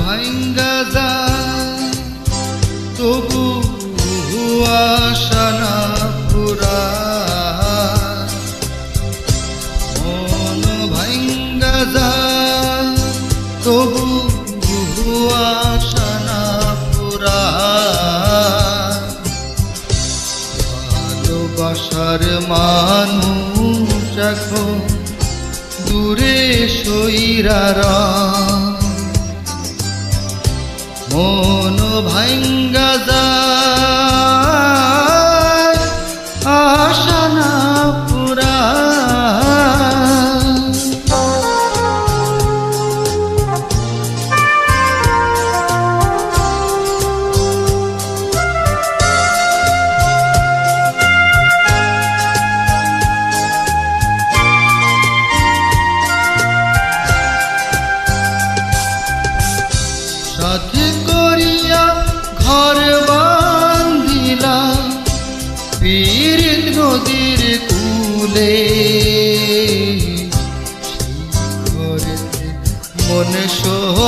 ভাঙ্গা যায় তবু আশা না পুরায় মন ভাঙ্গা যায় তবু আশা না পুরায় ভালোবাসার মানুষ এখন দূরে সইরারা মন ভাঙ্গা যায়।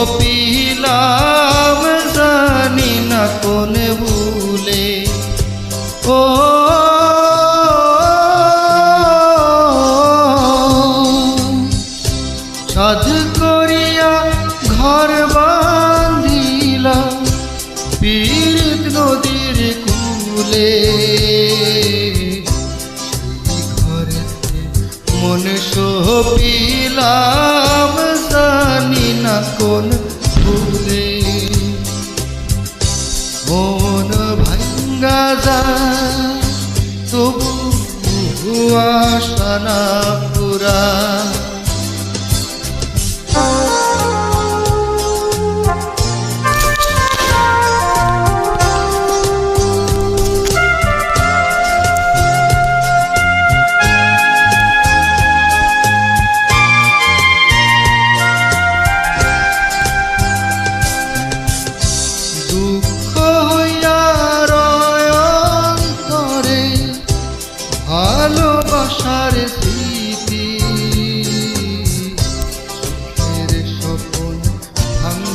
সপিলাম জানি না কোন ভুলে। ও, সাধ করিয়া ঘর বান্ধিলা পীড়িত নদীর কুলে। ঘরেতে মন সপিলাম যায় তবু আশা পুরা।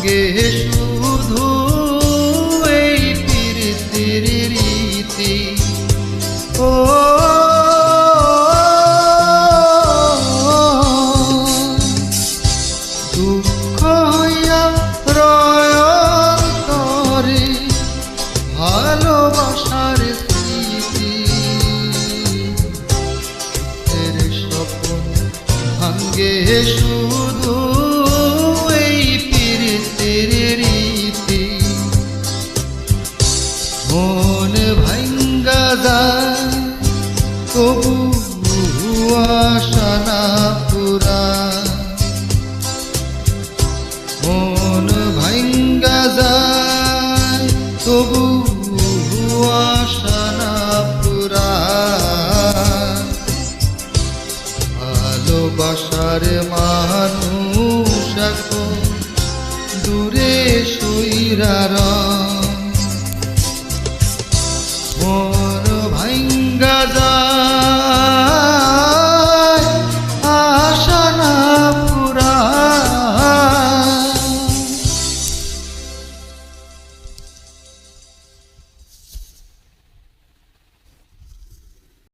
ভাঙ্গে শুধু এই প্রীতির রীতি। ও দুঃখ তবু আশা না পুরা। মন ভাঙ্গা যায় তবু আশা না পুরা। ভালোবাসার মানুষ এখন দূরে সইরারা